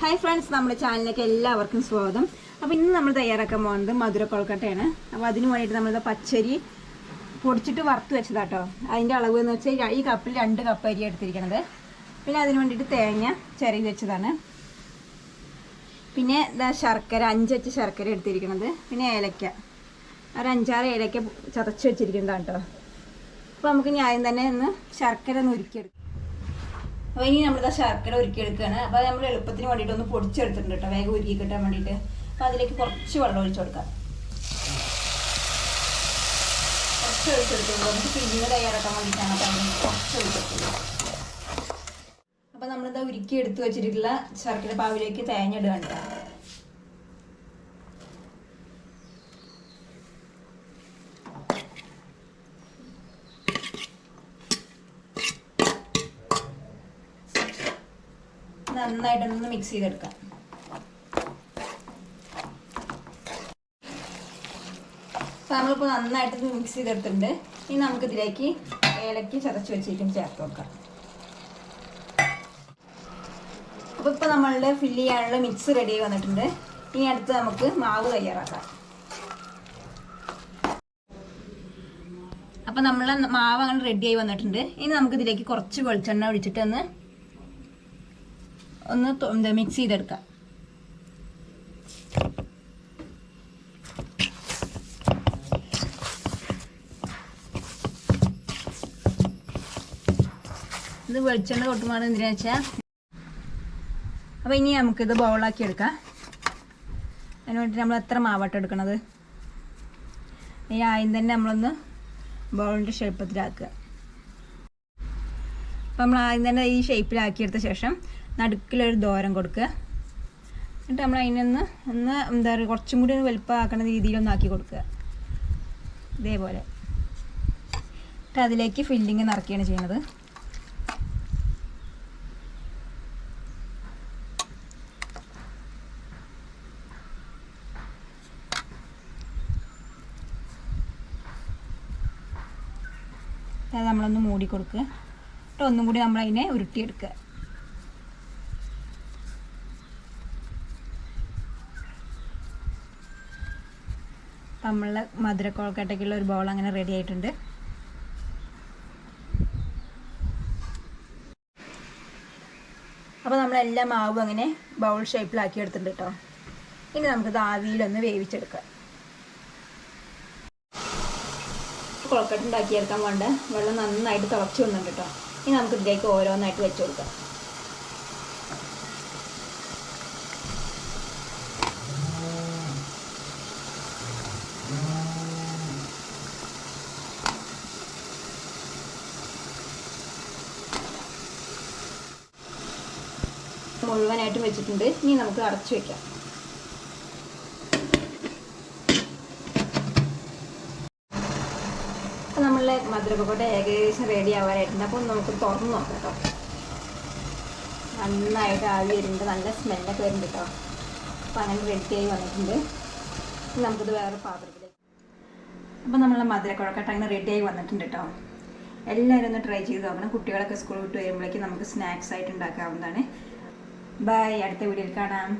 Hi friends നമ്മുടെ ചാനലിലേക്ക് എല്ലാവർക്കും സ്വാഗതം. അപ്പോൾ ഇന്ന് നമ്മൾ തയ്യാറാക്കാൻ പോകുന്നത് മധുര കൊൾക്കട്ടയാണ് അപ്പോൾ അതിന് വേണ്ടിയിട്ട് നമ്മളിത് പച്ചരി പൊടിച്ചിട്ട് വറുത്ത് വെച്ചതാട്ടോ. അതിന്റെ അളവ് എന്ന് വെച്ചാൽ ഈ കപ്പിൽ രണ്ട് കപ്പ് അരി എടുത്തിരിക്കണത്. പിന്നെ അതിന് വേണ്ടിയിട്ട് തേങ്ങ ചിരകി വെച്ചതാണ്. പിന്നെ ഇതാ ശർക്കര അഞ്ചച്ച് ശർക്കര എടുത്തിരിക്കണത്. പിന്നെ ഏലക്ക. ഒരു അഞ്ചാറ് ഏലക്ക ചതച്ച് വെച്ചിരിക്കുന്നതാണ് കേട്ടോ അപ്പോൾ നമുക്ക് ന്യായം തന്നെ ഒന്ന് ശർക്കര ഒന്ന് ഉരുക്കിയെടുക്കാം. അപ്പോൾ ഇനി നമ്മളിതാ ശർക്കര ഉരുക്കിയെടുക്കുകയാണ് അപ്പോൾ നമ്മൾ എളുപ്പത്തിന് വേണ്ടിയിട്ട് ഒന്ന് പൊടിച്ചെടുത്തിട്ടുണ്ട് കേട്ടോ. വേഗം ഉരുക്കി കിട്ടാൻ വേണ്ടിട്ട് അപ്പോൾ അതിലേക്ക് കുറച്ച് വെള്ളം ഒഴിച്ചു കൊടുക്കാം. കുറച്ച് ഒഴിച്ചെടുത്തുള്ളൂ നമുക്ക് പിന്നീട് തയ്യാറാക്കാൻ വേണ്ടിയിട്ടാണ് കുറച്ച് ഒഴിച്ചെടുത്തുള്ളൂ അപ്പോൾ നമ്മളിതാ ഉരുക്കി എടുത്തു വെച്ചിട്ടുള്ള ശർക്കര പാവിലേക്ക് തേഞ്ഞിടുകയാണ് നന്നായിട്ടൊന്ന് മിക്സ് ചെയ്തെടുക്കാം. അപ്പോൾ നമ്മളിപ്പോൾ നന്നായിട്ട് മിക്സ് ചെയ്തെടുത്തിട്ടുണ്ട്. ഇനി നമുക്ക് ഇതിലേക്ക് ഏലക്ക് ചതച്ച് വെച്ചിട്ടും ചേർത്ത് വെക്കാം. അപ്പോൾ ഇപ്പോൾ നമ്മളുടെ ഫില്ല് ചെയ്യാനുള്ള മിക്സ് റെഡി വന്നിട്ടുണ്ട്. ഇനി അടുത്ത് നമുക്ക് മാവ് തയ്യാറാക്കാം. അപ്പോൾ നമ്മളെ മാവ് അങ്ങനെ റെഡിയായി വന്നിട്ടുണ്ട്. ഇനി നമുക്ക് ഇതിലേക്ക് കുറച്ച് വെളിച്ചെണ്ണ ഒഴിച്ചിട്ട് ഒന്ന് എന്താ മിക്സ് ചെയ്തെടുക്കാം. ഇത് വെളിച്ചെണ്ണ കൊട്ടുമാണ് എന്തിനാ വെച്ചാൽ അപ്പോൾ ഇനി നമുക്കിത് ബൗളാക്കി എടുക്കാം. അതിന് വേണ്ടിയിട്ട് നമ്മൾ എത്ര മാവട്ടം എടുക്കണത്? ഈ ആദ്യം തന്നെ നമ്മളൊന്ന് ബൗളിന്റെ ഷേപ്പത്തിലാക്കുക അപ്പം നമ്മൾ ആദ്യം തന്നെ ഈ ഷേപ്പിലാക്കിയെടുത്ത ശേഷം നടുക്കിലൊരു ദോരം കൊടുക്കുക. എന്നിട്ട് നമ്മൾ അതിനൊന്ന് ഒന്ന് എന്താ പറയുക കുറച്ചും കൂടി ഒന്ന് വലുപ്പമാക്കുന്ന രീതിയിലൊന്ന് ആക്കി കൊടുക്കുക. ഇതേപോലെ. എന്നിട്ട് അതിലേക്ക് ഫില്ലിങ് നിറക്കുകയാണ് ചെയ്യുന്നത്. അത് നമ്മളൊന്ന് മൂടി കൊടുക്കുക. എന്നിട്ട് ഒന്നും കൂടി നമ്മൾ അതിനെ ഉരുട്ടിയെടുക്കുക. നമ്മളുടെ മധുരക്കോൾക്കട്ടയ്ക്കുള്ള ഒരു ബോൾ അങ്ങനെ റെഡി ആയിട്ടുണ്ട്. അപ്പോൾ നമ്മളെല്ലാം മാവ് അങ്ങനെ ബൗൾ ഷേപ്പിലാക്കി എടുത്തിട്ടുണ്ട് കേട്ടോ ഇനി നമുക്കിത് ആവിയിലൊന്ന് വേവിച്ചെടുക്കാം. കൊളക്കട്ട ഉണ്ടാക്കിയെടുക്കാൻ വേണ്ട വെള്ളം നന്നായിട്ട് തിളച്ച് വന്നിട്ടുണ്ട് കേട്ടോ ഇനി നമുക്ക് ഇതിലേക്ക് ഓരോന്നായിട്ട് വെച്ച് കൊടുക്കാം. മുഴുവനായിട്ട് വെച്ചിട്ടുണ്ട്. ഇനി നമുക്ക് അടച്ചു വെക്കാം. അപ്പം നമ്മളെ മധുരപ്പൊക്കോട്ട ഏകദേശം റെഡി ആവാനായിട്ടുണ്ട്. അപ്പോൾ നമുക്ക് തുറന്ന് നോക്കാം കേട്ടോ. നന്നായിട്ട് ആവി വരുന്നുണ്ട്. നല്ല സ്മെല്ലൊക്കെ വരുന്നുണ്ട് കേട്ടോ. അപ്പം അങ്ങനെ റെഡി ആയി വന്നിട്ടുണ്ട്. നമുക്കിത് വേറെ പാത്രത്തിലേക്ക് അപ്പോൾ നമ്മളെ മധുരക്കുഴക്കട്ട അങ്ങനെ റെഡി ആയി വന്നിട്ടുണ്ട് കേട്ടോ എല്ലാവരും ഒന്ന് ട്രൈ ചെയ്ത് നോക്കണം. കുട്ടികളൊക്കെ സ്കൂൾ വിട്ട് വരുമ്പോഴേക്കും നമുക്ക് സ്നാക്സ് ആയിട്ട് ഉണ്ടാക്കാവുന്നതാണ്. ബൈ അടുത്ത വീഡിയോയിൽ കാണാം.